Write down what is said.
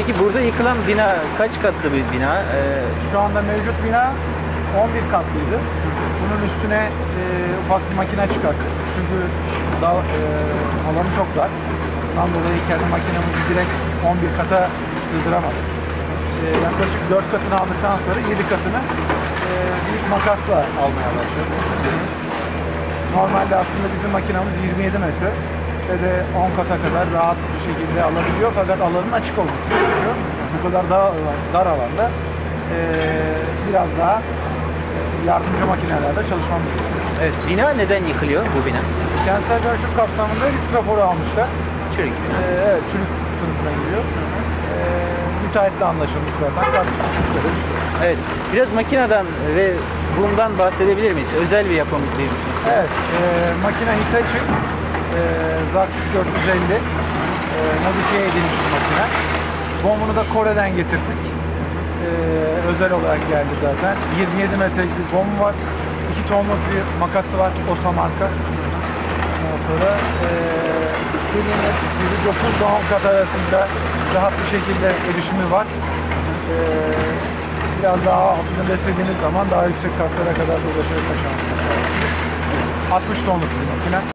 Burada yıkılan bina kaç katlı bir bina? Ee, Şu anda mevcut bina 11 katlıydı. Bunun üstüne e, ufak bir makine çıkarttık. Çünkü daha e, alanı çok dar. Bundan dolayı kendi makinemizi direkt 11 kata sığdıramadık. E, yaklaşık 4 katını aldıktan sonra 7 katını e, büyük makasla almaya başladık. Normalde aslında bizim makinamız 27 metre ve de 10 kata kadar rahat bir şekilde alabiliyor fakat alanın açık olması gerekiyor. Bu kadar dar, dar alanda e, biraz daha e, yardımcı makinelerle çalışmamız gerekiyor. evet, bina neden yıkılıyor bu bina? Kentsel dönüşüm kapsamında risk raporu almışlar. Çürük. E, evet, çürük sınıfına giriyor. E, müteahhitle anlaşılmış zaten. Evet, biraz makineden ve bundan bahsedebilir miyiz? Özel bir yapım değil mi? Evet, e, makine Hitachi, e, Zaxis 450, e, modifiye edilmiş bir makine. Bombunu da Kore'den getirdik. E, özel olarak geldi zaten. 27 metrelik bir bomb var. 2 tonluk bir makası var, Osma marka. Sonra e, dediğimiz gibi 9 doğum kat arasında rahat bir şekilde erişimi var. E, biraz daha altını beslediğiniz zaman daha yüksek katlara kadar da şansınız var. 60 tonluk bir makine.